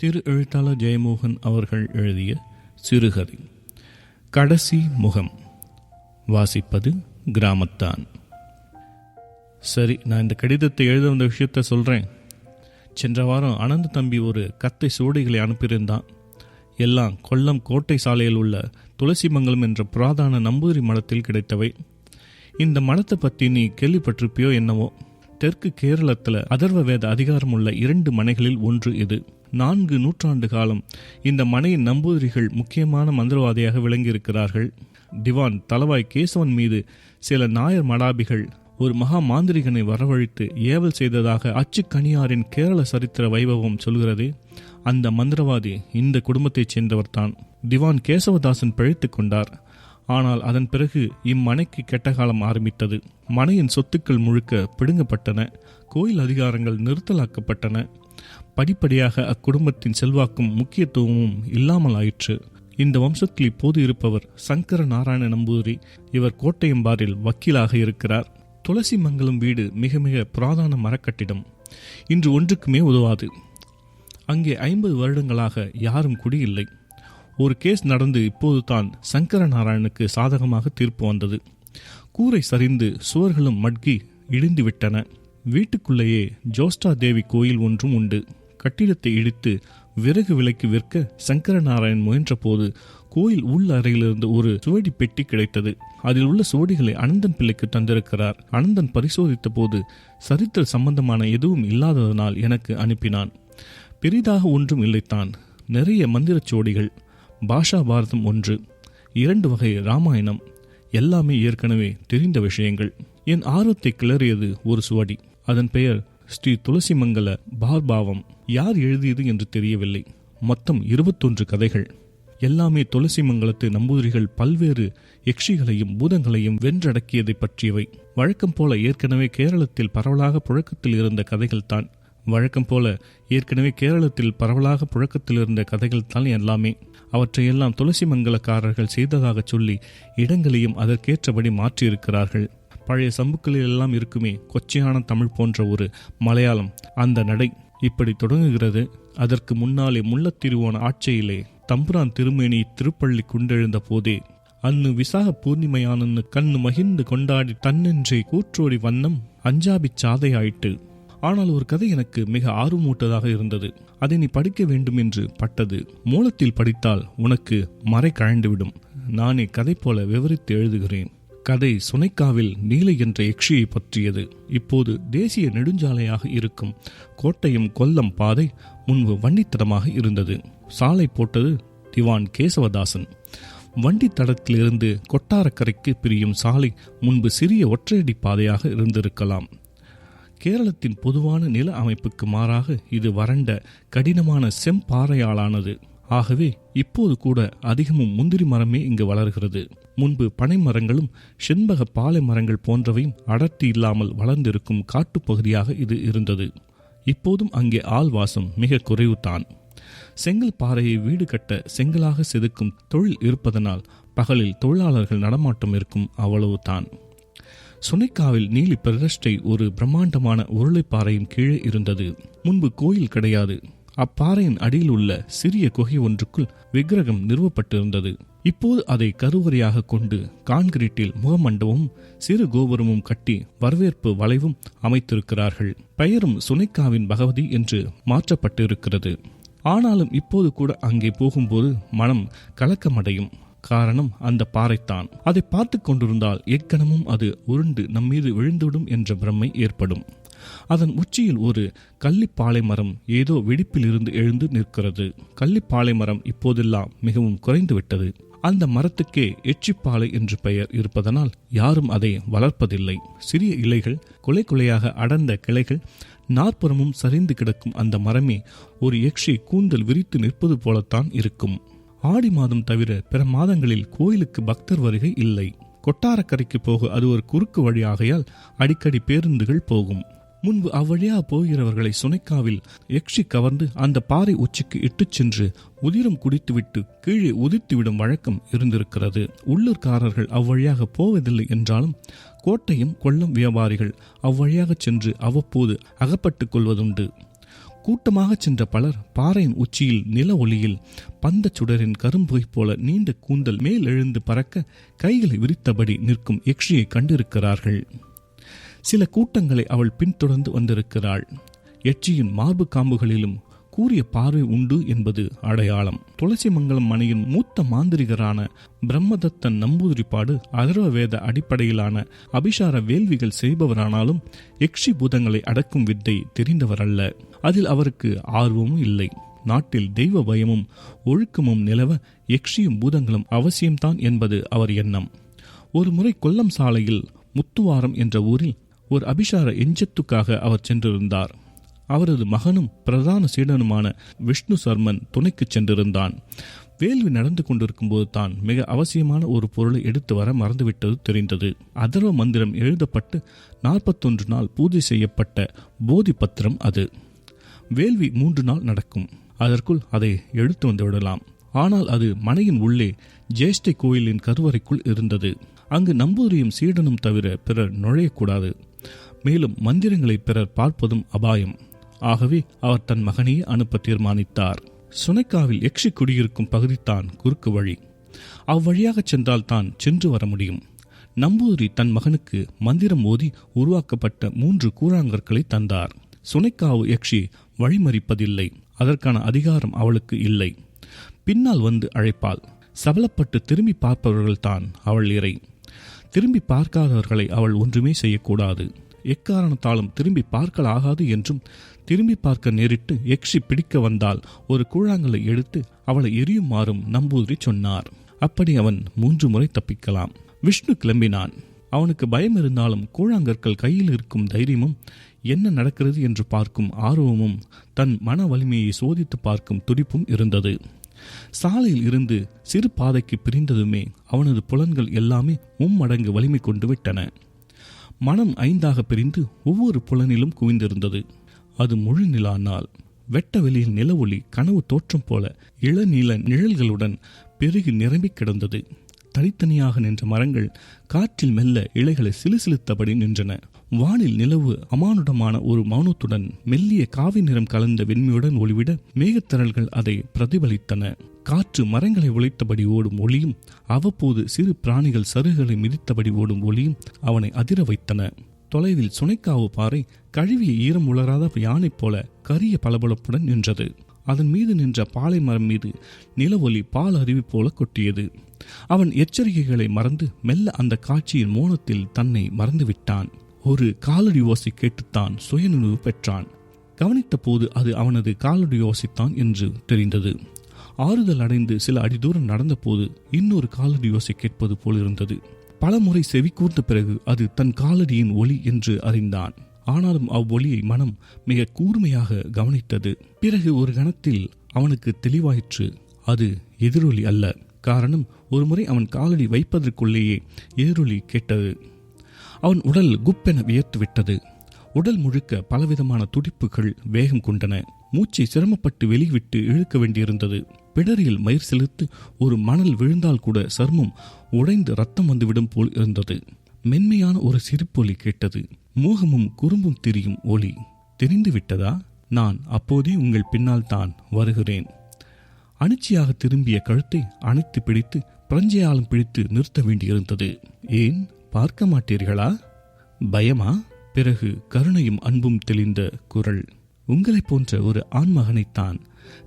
திரு எழுத்தாளர் ஜெயமோகன் அவர்கள் எழுதிய சிறுகதை. கடைசி முகம். வாசிப்பது கிராமத்தான். சரி நான் இந்த கடிதத்தை எழுத வந்த விஷயத்த சொல்கிறேன் சென்ற வாரம் அனந்த தம்பி ஒரு கத்தை சுவடிகளை அனுப்பியிருந்தான். எல்லாம் கொல்லம் கோட்டை சாலையில் உள்ள துளசிமங்கலம் என்ற புராதான நம்பூதிரி மடத்தில் கிடைத்தவை. இந்த மடத்தை பற்றி நீ கேள்விப்பட்டிருப்பியோ என்னவோ? தெற்கு கேரளத்தில் அதர்வ வேத அதிகாரம் உள்ள இரண்டு மனைகளில் ஒன்று இது. நான்கு நூற்றாண்டு காலம் இந்த மனையின் நம்பூதிரிகள் முக்கியமான மந்திரவாதியாக விளங்கியிருக்கிறார்கள். திவான் தலவாய் கேசவன் மீது சில நாயர் மடாபிகள் ஒரு மகா மாந்திரிகனை வரவழைத்து ஏவல் செய்ததாக அச்சுக்கணியாரின் கேரள சரித்திர வைபவம் சொல்கிறது. அந்த மந்திரவாதி இந்த குடும்பத்தைச் சேர்ந்தவர்தான். திவான் கேசவதாசன் பிழைத்து கொண்டார். ஆனால் அதன் பிறகு இம்மனைக்கு கெட்ட காலம் ஆரம்பித்தது. மனையின் சொத்துக்கள் முழுக்க பிடுங்கப்பட்டன. கோயில் அதிகாரங்கள் நிறுத்தலாக்கப்பட்டன. படிப்படியாக அக்குடும்பத்தின் செல்வாக்கும் முக்கியத்துவமும் இல்லாமல் ஆயிற்று இந்த வம்சத்தில் இப்போது இருப்பவர் சங்கர நாராயண நம்பூதிரி. இவர் கோட்டையம்பாரில் வக்கீலாக இருக்கிறார். துளசி மங்கலம் வீடு மிக மிக புராதான மரக்கட்டிடம். இன்று ஒன்றுக்குமே உதவாது. அங்கே ஐம்பது வருடங்களாக யாரும் குடியில்லை. ஒரு கேஸ் நடந்து இப்போது தான் சங்கர நாராயணுக்கு சாதகமாக தீர்ப்பு வந்தது. கூரை சரிந்து சுவர்களும் மட்கி இடிந்து விட்டன வீட்டுக்குள்ளேயே ஜோஸ்டா தேவி கோயில் ஒன்றும் உண்டு. கட்டிடத்தை இடித்து விறகு விலைக்கு விற்க சங்கரநாராயண் முயன்றபோது கோயில் உள் அறையிலிருந்து ஒரு சுவடி பெட்டி கிடைத்தது. அதில் உள்ள சுவடிகளை அனந்தன் பிள்ளைக்கு தந்திருக்கிறார். அனந்தன் பரிசோதித்த போது சரித்திர சம்பந்தமான எதுவும் இல்லாததனால் எனக்கு அனுப்பினான். பெரிதாக ஒன்றும் இல்லைத்தான் நிறைய மந்திரச் சுவடிகள் பாஷா பாரதம் ஒன்று இரண்டு வகை ராமாயணம் எல்லாமே ஏற்கனவே தெரிந்த விஷயங்கள். என் ஆர்வத்தை கிளறியது ஒரு சுவடி. அதன் பெயர் ஸ்ரீ துளசிமங்கல பார்பாவம் யார் எழுதியது என்று தெரியவில்லை. மொத்தம் இருபத்தொன்று கதைகள். எல்லாமே துளசிமங்கலத்து நம்பூதிரிகள் பல்வேறு யக்ஷிகளையும் பூதங்களையும் வென்றடக்கியதை பற்றியவை. வழக்கம் போல ஏற்கனவே கேரளத்தில் பரவலாக புழக்கத்தில் இருந்த கதைகள் தான். வழக்கம் போல ஏற்கனவே கேரளத்தில் பரவலாக புழக்கத்தில் இருந்த கதைகள் தான் எல்லாமே. அவற்றையெல்லாம் துளசி மங்கலக்காரர்கள் செய்ததாக சொல்லி இடங்களையும் அதற்கேற்றபடி மாற்றியிருக்கிறார்கள். பழைய சம்புக்களில் எல்லாம் இருக்குமே கொச்சையான தமிழ் போன்ற ஒரு மலையாளம். அந்த நடை இப்படி தொடங்குகிறது. அதற்கு முன்னாலே முள்ளத்திருவோன ஆட்சியிலே தம்புரான் திருமேனி திருப்பள்ளி குண்டெழுந்த போதே அன்னு விசாக பூர்ணிமையானன்னு கண்ணு மகிழ்ந்து கொண்டாடி தன்னென்றே கூற்றோடி வண்ணம் அஞ்சாபிச் சாதையாயிட்டு. ஆனால் ஒரு கதை எனக்கு மிக ஆர்வமூட்டதாக இருந்தது. அதை நீ படிக்க வேண்டும் என்று பட்டது. மூலத்தில் படித்தால் உனக்கு மறை கழண்டுவிடும் நானே கதை போல விவரித்து எழுதுகிறேன். கதை சுனைக்காவில் நீலை என்ற யக்ஷியை பற்றியது. இப்போது தேசிய நெடுஞ்சாலையாக இருக்கும் கோட்டையும் கொல்லம் பாதை முன்பு வண்டித்தடமாக இருந்தது. சாலை போட்டது திவான் கேசவதாசன். வண்டி தடத்திலிருந்து கொட்டாரக்கரைக்கு பிரியும் சாலை முன்பு சிறிய ஒற்றையடி பாதையாக இருந்திருக்கலாம். கேரளத்தின் பொதுவான நில அமைப்புக்கு மாறாக இது வறண்ட கடினமான செம்பாறையாலானது. ஆகவே இப்போது கூட அதிகமும் முந்திரி மரமே இங்கு வளர்கிறது. முன்பு பனை மரங்களும் செண்பக பாலை மரங்கள் போன்றவையும் அடர்த்தி இல்லாமல் வளர்ந்திருக்கும் காட்டுப்பகுதியாக இது இருந்தது. இப்போதும் அங்கே ஆள்வாசம் மிக குறைவுதான். செங்கல் பாறையை வீடு கட்ட செங்கலாக செதுக்கும் தொழில் இருப்பதனால் பகலில் தொழிலாளர்கள் நடமாட்டம் இருக்கும் அவ்வளவுதான். சுனைக்காவில் நீலி பிரதிஷ்டை ஒரு பிரம்மாண்டமான உருளைப்பாறையின் கீழே இருந்தது. முன்பு கோயில் கிடையாது. அப்பாறையின் அடியில் உள்ள சிறிய குகை ஒன்றுக்குள் விக்கிரகம் நிறுவப்பட்டிருந்தது. இப்போது அதை கருவறையாக கொண்டு கான்கிரீட்டில் முகமண்டபமும் சிறு கோபுரமும் கட்டி வரவேற்பு வளைவும் அமைத்திருக்கிறார்கள். பெயரும் சுனைக்காவின் பகவதி என்று மாற்றப்பட்டிருக்கிறது. ஆனாலும் இப்போது கூட அங்கே போகும்போது மனம் கலக்கமடையும் காரணம் அந்த பாறைத்தான். அதை பார்த்து கொண்டிருந்தால் எக்கணமும் அது உருண்டு நம்மீது விழுந்துவிடும் என்ற பிரமை ஏற்படும். அதன் உச்சியில் ஒரு கள்ளிப்பாலை மரம் ஏதோ வெடிப்பில் இருந்து எழுந்து நிற்கிறது. கள்ளிப்பாலை மரம் இப்போதெல்லாம் மிகவும் குறைந்து விட்டது அந்த மரத்துக்கே எச்சிப்பாலை என்று பெயர் இருப்பதனால் யாரும் அதை வளர்ப்பதில்லை. சிறிய இலைகள் கொலை கொலையாக அடர்ந்த கிளைகள் நாற்புறமும் சரிந்து கிடக்கும் அந்த மரமே ஒரு எக்ஷி கூந்தல் விரித்து நிற்பது போலத்தான் இருக்கும். ஆடி மாதம் தவிர பிற மாதங்களில் கோயிலுக்கு பக்தர் வருகை இல்லை. கொட்டாரக்கரைக்கு போக அது ஒரு குறுக்கு வழியாகையால் அடிக்கடி பேருந்துகள் போகும். முன்பு அவ்வழியா போகிறவர்களை சுனைக்காவில் யக்ஷி கவர்ந்து அந்த பாறை உச்சிக்கு இட்டுச் சென்று உதிரம் குடித்துவிட்டு கீழே உதிர்த்துவிடும் வழக்கம் இருந்திருக்கிறது. உள்ளூர்காரர்கள் அவ்வழியாக போவதில்லை என்றாலும் கோட்டையும் கொல்லம் வியாபாரிகள் அவ்வழியாக சென்று அவ்வப்போது அகப்பட்டுக் கொள்வதுண்டு. கூட்டமாக சென்ற பலர் பாறையின் உச்சியில் நில ஒளியில் பந்த சுடரின் கரும்புகை போல நீண்ட கூந்தல் மேல் எழுந்து பறக்க கைகளை விரித்தபடி நிற்கும் யக்ஷியை கண்டிருக்கிறார்கள். சில கூட்டங்களை அவள் பின்தொடர்ந்து வந்திருக்கிறாள். எச்சியின் மார்பு காம்புகளிலும் கூறிய பார்வை உண்டு என்பது அடையாளம். துளசி மங்கலம் மணியின் மூத்த மாந்திரிகரான பிரம்மதத்தன் நம்பூதிரிப்பாடு அதர்வ வேத அடிப்படையிலான அபிஷார வேள்விகள் செய்பவரானாலும் எக்ஷி பூதங்களை அடக்கும் வித்தை தெரிந்தவர் அல்ல அதில் அவருக்கு ஆர்வமும் இல்லை. நாட்டில் தெய்வ பயமும் ஒழுக்கமும் நிலவ எக்ஷியும் பூதங்களும் அவசியம்தான் என்பது அவர் எண்ணம். ஒரு முறை கொல்லம் சாலையில் முத்துவாரம் என்ற ஊரில் ஒரு அபிஷார எஞ்சத்துக்காக அவர் சென்றிருந்தார். அவரது மகனும் பிரதான சீடனுமான விஷ்ணு சர்மன் துணைக்கு சென்றிருந்தான். வேள்வி நடந்து கொண்டிருக்கும் போது தான் மிக அவசியமான ஒரு பொருளை எடுத்து வர மறந்துவிட்டது தெரிந்தது. அதர்வ மந்திரம் எழுதப்பட்டு நாற்பத்தொன்று நாள் பூஜை செய்யப்பட்ட போதி பத்திரம் அது. வேள்வி மூன்று நாள் நடக்கும். அதற்குள் அதை எடுத்து வந்து விடலாம். ஆனால் அது மனையின் உள்ளே ஜேஷ்டை கோயிலின் கருவறைக்குள் இருந்தது. அங்கு நம்பூதிரியும் சீடனும் தவிர பிறர் நுழையக்கூடாது. மேலும் மந்திரங்களை பிறர் பார்ப்பதும் அபாயம். ஆகவே அவர் தன் மகனையே அனுப்ப தீர்மானித்தார். சுனைக்காவில் எக்ஷி குடியிருக்கும் பகுதிதான் குறுக்கு வழி. அவ்வழியாக சென்றால் தான் சென்று வர முடியும். நம்பூதிரி தன் மகனுக்கு மந்திரம் ஓதி உருவாக்கப்பட்ட மூன்று கூழாங்கற்களை தந்தார். சுனைக்காவு யக்ஷி வழிமறிப்பதில்லை. அதற்கான அதிகாரம் அவளுக்கு இல்லை. பின்னால் வந்து அழைப்பாள். சபலப்பட்டு திரும்பி பார்ப்பவர்கள்தான் அவள் இறை. திரும்பி பார்க்காதவர்களை அவள் ஒன்றுமே செய்யக்கூடாது. எக்காரணத்தாலும் திரும்பி பார்க்கலாகாது என்றும் திரும்பி பார்க்க நேரிட்டு யக்ஷி பிடிக்க வந்தால் ஒரு கூழாங்கலை எடுத்து அவளை எரியுமாறும் நம்பூதிரி சொன்னார். அப்படி அவன் மூன்று முறை தப்பிக்கலாம். விஷ்ணு கிளம்பினான். அவனுக்கு பயம் இருந்தாலும் கூழாங்கற்கள் கையில் இருக்கும் தைரியமும் என்ன நடக்கிறது என்று பார்க்கும் ஆர்வமும் தன் மன வலிமையை சோதித்து பார்க்கும் துடிப்பும் இருந்தது. சாலையில் இருந்து சிறு பாதைக்கு பிரிந்ததுமே அவனது புலன்கள் எல்லாமே மும்மடங்கு வலிமை கொண்டு விட்டன. மனம் ஐந்தாக பிரிந்து ஒவ்வொரு புலனிலும் குவிந்திருந்தது. அது முழு நிலா நாள் வெட்ட வெளியில் நில ஒளி கனவு தோற்றம் போல இளநீல நிழல்களுடன் பெருகி நிரம்பி கிடந்தது. தனித்தனியாக நின்ற மரங்கள் காற்றில் மெல்ல இலைகளை சிலுசிலுத்தபடி நின்றன. வானில் நிலவு அமானுடமான ஒரு மௌனத்துடன் மெல்லிய காவி நிறம் கலந்த வெண்மையுடன் ஒளிவிட மேகத்திரள்கள் அதை பிரதிபலித்தன. காற்று மரங்களை உழைத்தபடி ஓடும் ஒளியும் அவ்வப்போது சிறு பிராணிகள் சருகுகளை மிதித்தபடி ஓடும் ஒளியும் அவனை அதிர வைத்தன. தொலைவில் சுனைக்காவு பாறை கழுவிய ஈரம் உலராத யானை போல கரிய பளபளப்புடன் நின்றது. அதன் மீது நின்ற பாலை மரம் மீது நில பால் அருவி போல கொட்டியது. அவன் எச்சரிக்கைகளை மறந்து மெல்ல அந்த காட்சியின் மோனத்தில் தன்னை மறந்துவிட்டான். ஒரு காலடி ஓசை கேட்டுத்தான் சுயநினைவு பெற்றான். கவனித்த போது அது அவனது காலடி ஓசைத்தான் என்று தெரிந்தது. ஆறுதல் அடைந்து சில அடி தூரம் நடந்தபோது இன்னொரு காலடி ஓசை கேட்பது போலிருந்தது. பல பலமுறை செவி கூர்ந்த பிறகு அது தன் காலடியின் ஒளி என்று அறிந்தான். ஆனாலும் அவ்வொலியை மனம் மிக கூர்மையாக கவனித்தது. பிறகு ஒரு கணத்தில் அவனுக்கு தெளிவாயிற்று அது எதிரொலி அல்ல. காரணம் ஒருமுறை அவன் காலடி வைப்பதற்குள்ளேயே எதிரொலி கேட்டது. அவன் உடல் குப்பென வியர்த்து விட்டது உடல் முழுக்க பலவிதமான துடிப்புகள் வேகம் கொண்டன. மூச்சை சிரமப்பட்டு வெளிவிட்டு இழுக்க வேண்டியிருந்தது. பிடரியில் மயிர் செலுத்து ஒரு மணல் விழுந்தால் கூட சர்மம் உடைந்து ரத்தம் வந்துவிடும் போல் இருந்தது. மென்மையான ஒரு சிரிப்பொலி கேட்டது. மோகமும் குறும்பும் திரியும் ஒளி தெரிந்து விட்டதா? நான் அப்போதே உங்கள் பின்னால் தான் வருகிறேன். அணிச்சியாக திரும்பிய கழுத்தை அணைத்து பிடித்து பிரஞ்சையாலும் பிடித்து நிறுத்த வேண்டியிருந்தது. ஏன்? பார்க்க மாட்டீர்களா பயமா? பிறகு கருணையும் அன்பும் தெளிந்த குரல் உங்களைப் போன்ற ஒரு ஆண்மகனைத்தான்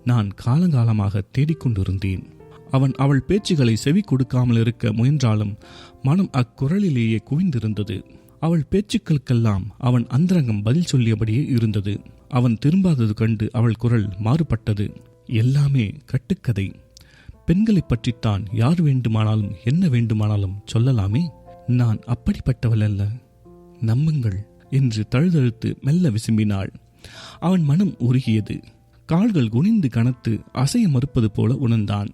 நான் காலங்காலமாக தேடிக்கொண்டிருந்தேன். அவன் அவள் பேச்சுகளை செவி கொடுக்காமல் இருக்க முயன்றாலும் மனம் அக்குரலிலேயே குவிந்திருந்தது. அவள் பேச்சுக்களுக்கெல்லாம் அவன் அந்தரங்கம் பதில் சொல்லியபடியே இருந்தது. அவன் திரும்பாதது கண்டு அவள் குரல் மாறுபட்டது. எல்லாமே கட்டுக்கதை. பெண்களைப் பற்றித்தான் யார் வேண்டுமானாலும் என்ன வேண்டுமானாலும் சொல்லலாமே? நான் அப்படிப்பட்டவள் அல்ல நம்புங்கள் என்று தழுதழுத்து மெல்ல விசும்பினாள். அவன் மனம் உருகியது. கால்கள் குனிந்து கனத்து அசைய மறுப்பது போல உணர்ந்தான்.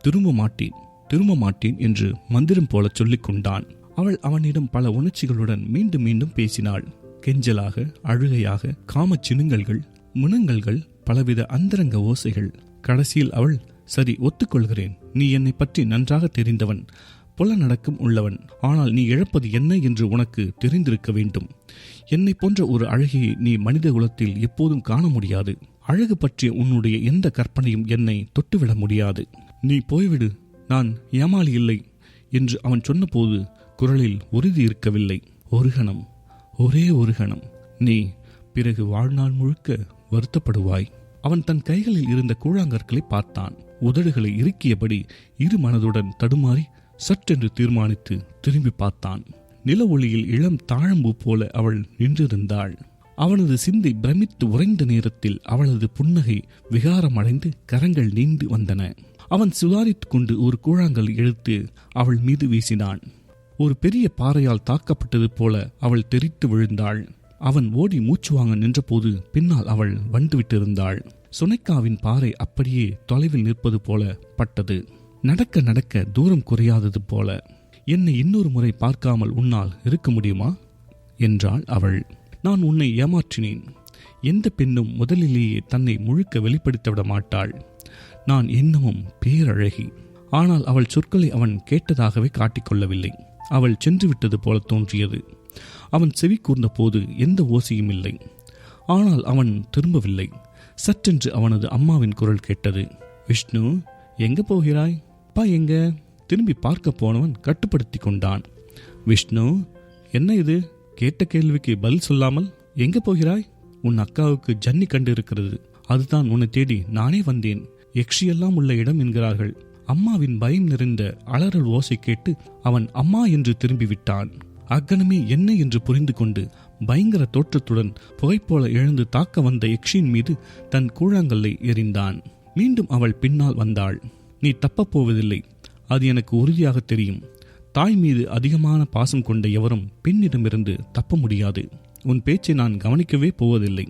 திரும்ப மாட்டேன் திரும்ப மாட்டேன் என்று மந்திரம் போல சொல்லிக் கொண்டான். அவள் அவனிடம் பல உணர்ச்சிகளுடன் மீண்டும் மீண்டும் பேசினாள். கெஞ்சலாக அழுகையாக காமச் சினுங்கல்கள் முனங்கல்கள் பலவித அந்தரங்க ஓசைகள். கடைசியில் அவள் சரி ஒத்துக்கொள்கிறேன். நீ என்னை பற்றி நன்றாக தெரிந்தவன். புலநடக்கம் உள்ளவன். ஆனால் நீ இழப்பது என்ன என்று உனக்கு தெரிந்திருக்க வேண்டும். என்னை போன்ற ஒரு அழகியை நீ மனித குலத்தில் எப்போதும் காண முடியாது. அழகு பற்றிய உன்னுடைய எந்த கற்பனையும் என்னை தொட்டுவிட முடியாது. நீ போய்விடு நான் ஏமாளி இல்லை என்று அவன் சொன்னபோது குரலில் உறுதி இருக்கவில்லை. ஒரு கணம் ஒரே ஒரு கணம் நீ பிறகு வாழ்நாள் முழுக்க வருத்தப்படுவாய். அவன் தன் கைகளில் இருந்த கூழாங்கற்களை பார்த்தான். உதடுகளை இறுக்கியபடி இரு மனதுடன் தடுமாறி சற்றென்று தீர்மானித்து திரும்பி பார்த்தான். நில ஒளியில் இளம் தாழம்பு போல அவள் நின்றிருந்தாள். அவனது சிந்தை பிரமித்து உறைந்த நேரத்தில் அவளது புன்னகை விகாரமடைந்து கரங்கள் நீண்டு வந்தன. அவன் சுதாரித்துக் கொண்டு ஒரு கூழாங்கல் எடுத்து அவள் மீது வீசினான். ஒரு பெரிய பாறையால் தாக்கப்பட்டது போல அவள் தெரித்து விழுந்தாள். அவன் ஓடி மூச்சு வாங்க நின்றபோது பின்னால் அவள் வந்துவிட்டிருந்தாள். சுனைக்காவின் பாறை அப்படியே தொலைவில் நிற்பது போல பட்டது. நடக்க நடக்க தூரம் குறையாதது போல என்னை இன்னொரு முறை பார்க்காமல் உன்னால் இருக்க முடியுமா? என்றாள் அவள். நான் உன்னை ஏமாற்றினேன். எந்த பெண்ணும் முதலிலேயே தன்னை முழுக்க வெளிப்படுத்த விட மாட்டாள். நான் இன்னமும் பேரழகி. ஆனால் அவள் சொற்களை அவன் கேட்டதாகவே காட்டிக்கொள்ளவில்லை அவள் சென்று விட்டது போல தோன்றியது. அவன் செவி கூர்ந்த போது எந்த ஓசையும் இல்லை. ஆனால் அவன் திரும்பவில்லை. சற்றென்று அவனது அம்மாவின் குரல் கேட்டது. விஷ்ணு எங்க போகிறாய்? அப்பா எங்க? திரும்பி பார்க்க போனவன் கட்டுப்படுத்தி கொண்டான். விஷ்ணு என்ன இது? கேட்ட கேள்விக்கு பதில் சொல்லாமல் எங்க போகிறாய்? உன் அக்காவுக்கு ஜன்னி கண்டு இருக்கிறது. அதுதான் உன்னை தேடி நானே வந்தேன். யக்ஷியெல்லாம் உள்ள இடம் என்கிறார்கள். அம்மாவின் பயம் நிறைந்த அலறல் ஓசை கேட்டு அவன் அம்மா என்று திரும்பி விட்டான் அக்கணமே என்ன என்று புரிந்து கொண்டு பயங்கர தோற்றத்துடன் புகைப்போல எழுந்து தாக்க வந்த யக்ஷியின் மீது தன் கூழாங்கல்லை எறிந்தான். மீண்டும் அவள் பின்னால் வந்தாள். நீ தப்பப் போவதில்லை அது எனக்கு உறுதியாக தெரியும். தாய் மீது அதிகமான பாசம் கொண்ட எவரும் பெண்ணிடமிருந்து தப்ப முடியாது. உன் பேச்சை நான் கவனிக்கவே போவதில்லை.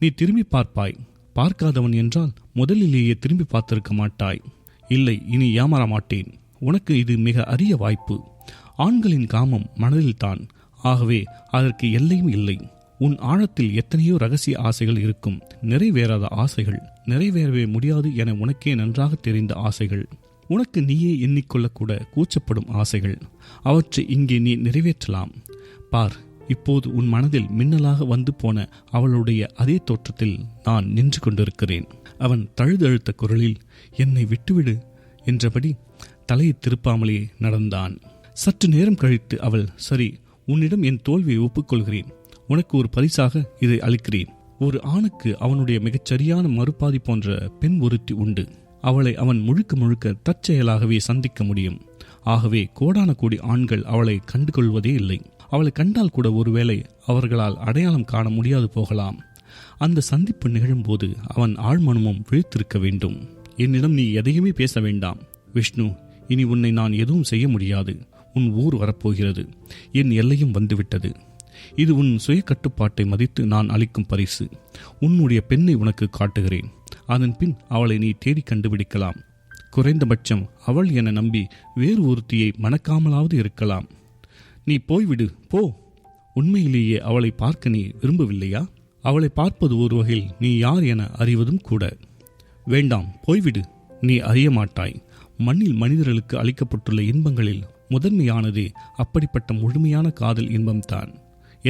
நீ திரும்பி பார்ப்பாய். பார்க்காதவன் என்றால் முதலிலேயே திரும்பி பார்த்திருக்க மாட்டாய். இல்லை இனி ஏமாற மாட்டேன். உனக்கு இது மிக அரிய வாய்ப்பு. ஆண்களின் காமம் மனதில்தான் ஆகவே அதற்கு எல்லையும் இல்லை. உன் ஆழத்தில் எத்தனையோ ரகசிய ஆசைகள் இருக்கும். நிறைவேறாத ஆசைகள். நிறைவேறவே முடியாது என உனக்கே நன்றாக தெரிந்த ஆசைகள். உனக்கு நீயே எண்ணிக்கொள்ளக்கூட கூச்சப்படும் ஆசைகள். அவற்றை இங்கே நீ நிறைவேற்றலாம். பார் இப்போது உன் மனதில் மின்னலாக வந்து போன அவளுடைய அதே தோற்றத்தில் நான் நின்று கொண்டிருக்கிறேன். அவன் தழுதழுத்த குரலில் என்னை விட்டுவிடு என்றபடி தலையை திருப்பாமலே நடந்தான். சற்று நேரம் கழித்து அவள் சரி உன்னிடம் என் தோல்வியை ஒப்புக்கொள்கிறேன். உனக்கு ஒரு பரிசாக இதை அளிக்கிறேன். ஒரு ஆணுக்கு அவனுடைய மிகச்சரியான மறுபாதி போன்ற பெண் ஒருத்தி உண்டு. அவளை அவன் முழுக்க முழுக்க தற்செயலாகவே சந்திக்க முடியும். ஆகவே கோடான கோடி ஆண்கள் அவளை கண்டுகொள்வதே இல்லை. அவளை கண்டால் கூட ஒருவேளை அவர்களால் அடையாளம் காண முடியாது போகலாம். அந்த சந்திப்பு நிகழும்போது அவன் ஆழ்மனமும் விழித்திருக்க வேண்டும். என்னிடம் நீ எதையுமே பேச வேண்டாம். விஷ்ணு இனி உன்னை நான் எதுவும் செய்ய முடியாது. உன் ஊர் வரப்போகிறது. என் எல்லையும் வந்துவிட்டது. இது உன் சுய கட்டுப்பாட்டை மதித்து நான் அளிக்கும் பரிசு. உன்னுடைய பெண்ணை உனக்கு காட்டுகிறேன். அதன் பின் அவளை நீ தேடி கண்டுபிடிக்கலாம். குறைந்தபட்சம் அவள் என நம்பி வேறு ஒருத்தியை மணக்காமலாவது இருக்கலாம். நீ போய்விடு போ. உண்மையிலேயே அவளை பார்க்க நீ விரும்பவில்லையா? அவளை பார்ப்பது ஒரு வகையில் நீ யார் என அறிவதும் கூட. வேண்டாம் போய்விடு. நீ அறிய மாட்டாய். மண்ணில் மனிதர்களுக்கு அளிக்கப்பட்டுள்ள இன்பங்களில் முதன்மையானதே அப்படிப்பட்ட முழுமையான காதல் இன்பம்தான்.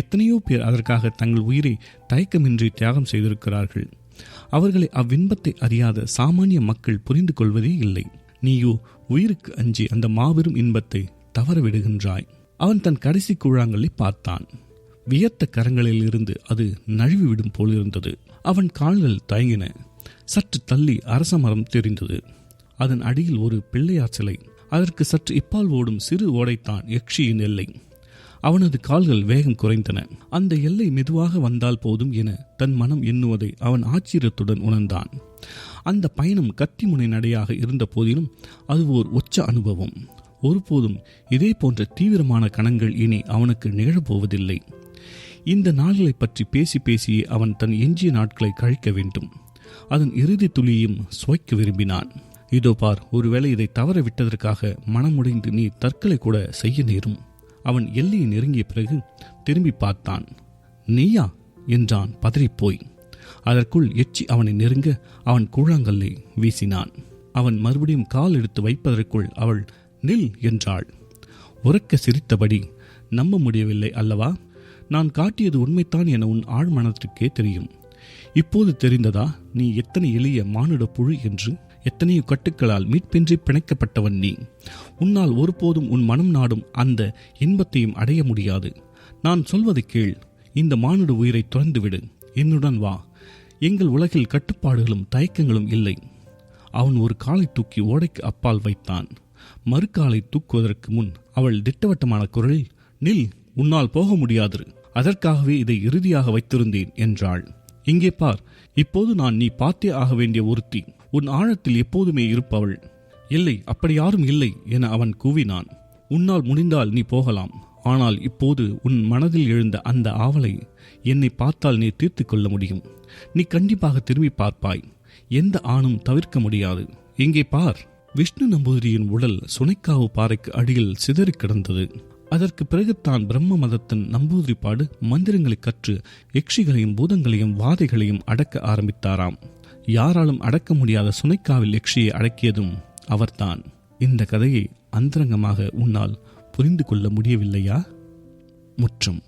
எத்தனையோ பேர் அதற்காக தங்கள் உயிரை தயக்கமின்றி தியாகம் செய்திருக்கிறார்கள். அவர்களை அவ்வின்பத்தை அறியாத சாமானிய மக்கள் புரிந்து கொள்வதே இல்லை. நீயோ உயிருக்கு அஞ்சி அந்த மாபெரும் இன்பத்தை தவற விடுகின்றாய் அவன் தன் கடைசி கூழாங்கல்லை பார்த்தான். வியர்த்த கரங்களில் இருந்து அது நழுவி விடும் போலிருந்தது. அவன் கால்கள் தயங்கின. சற்று தள்ளி அரச மரம் தெரிந்தது. அதன் அடியில் ஒரு பிள்ளையார் சிலை. அதற்கு சற்று இப்பால் ஓடும் சிறு ஓடைத்தான் யக்ஷியின் எல்லை. அவனது கால்கள் வேகம் குறைந்தன. அந்த எல்லை மெதுவாக வந்தால் போதும் என தன் மனம் எண்ணுவதை அவன் ஆச்சரியத்துடன் உணர்ந்தான். அந்த பயணம் கத்திமுனை நடையாக இருந்த போதிலும் அது ஓர் ஒச்ச அனுபவம். ஒருபோதும் இதே போன்ற தீவிரமான கணங்கள் இனி அவனுக்கு நிகழப்போவதில்லை. இந்த நாள்களை பற்றி பேசி பேசியே அவன் தன் எஞ்சிய நாட்களை கழிக்க வேண்டும். அதன் இறுதி துளியையும் சுவைக்க விரும்பினான். இதோ பார் ஒருவேளை இதை தவற விட்டதற்காக மனமுடைந்து நீ தற்கொலை கூட செய்ய நேரும். அவன் எல்லையை நெருங்கிய பிறகு திரும்பி பார்த்தான். நீயா? என்றான். பதறிப்போய். அதற்குள் எச்சி அவனை நெருங்க அவன் கூழாங்கல்லை வீசினான். அவன் மறுபடியும் கால் எடுத்து வைப்பதற்குள் அவள் நில் என்றாள். உறக்க சிரித்தபடி நம்ப முடியவில்லை அல்லவா? நான் காட்டியது உண்மைத்தான் என உன் ஆழ்மனத்திற்கே தெரியும். இப்போது தெரிந்ததா? நீ எத்தனை எளிய மானுட புழு என்று எத்தனையோ கட்டுக்களால் மீட்பின்றி பிணைக்கப்பட்டவன் நீ. உன்னால் ஒருபோதும் உன் மனம் நாடும் அந்த இன்பத்தையும் அடைய முடியாது. நான் சொல்வது கேள். இந்த மானுட உயிரை துறந்துவிடு. என்னுடன் வா. எங்கள் உலகில் கட்டுப்பாடுகளும் தயக்கங்களும் இல்லை. அவன் ஒரு காலை தூக்கி ஓடைக்கு அப்பால் வைத்தான். மறுகாலை தூக்குவதற்கு முன் அவள் திட்டவட்டமான குரலில் நில் உன்னால் போக முடியாது. அதற்காகவே இதை இறுதியாக வைத்திருந்தேன் என்றாள். இங்கே பார். இப்போது நான் நீ பார்த்தே ஆக வேண்டிய ஒருத்தி. உன் ஆழத்தில் எப்போதுமே இருப்பவள். இல்லை அப்படி யாரும் இல்லை என அவன் கூவினான். உன்னால் முடிந்தால் நீ போகலாம். ஆனால் இப்போது உன் மனதில் எழுந்த அந்த ஆவலை என்னை பார்த்தால் நீ தீர்த்து கொள்ள முடியும். நீ கண்டிப்பாக திரும்பி பார்ப்பாய். எந்த ஆணும் தவிர்க்க முடியாது. இங்கே பார். விஷ்ணு நம்பூதிரியின் உடல் சுனைக்காவு பாறைக்கு அடியில் சிதறி கிடந்தது. அதற்கு பிறகுத்தான் பிரம்ம மதத்தின் நம்பூதிரிப்பாடு மந்திரங்களை கற்று யக்ஷிகளையும் பூதங்களையும் வாதைகளையும் அடக்க ஆரம்பித்தாராம். யாராலும் அடக்க முடியாத சுனைக்காவில் யக்ஷியை அடக்கியதும் அவர்தான். இந்த கதையை அந்தரங்கமாக உன்னால் புரிந்து கொள்ள முடியவில்லையா? முற்றும்.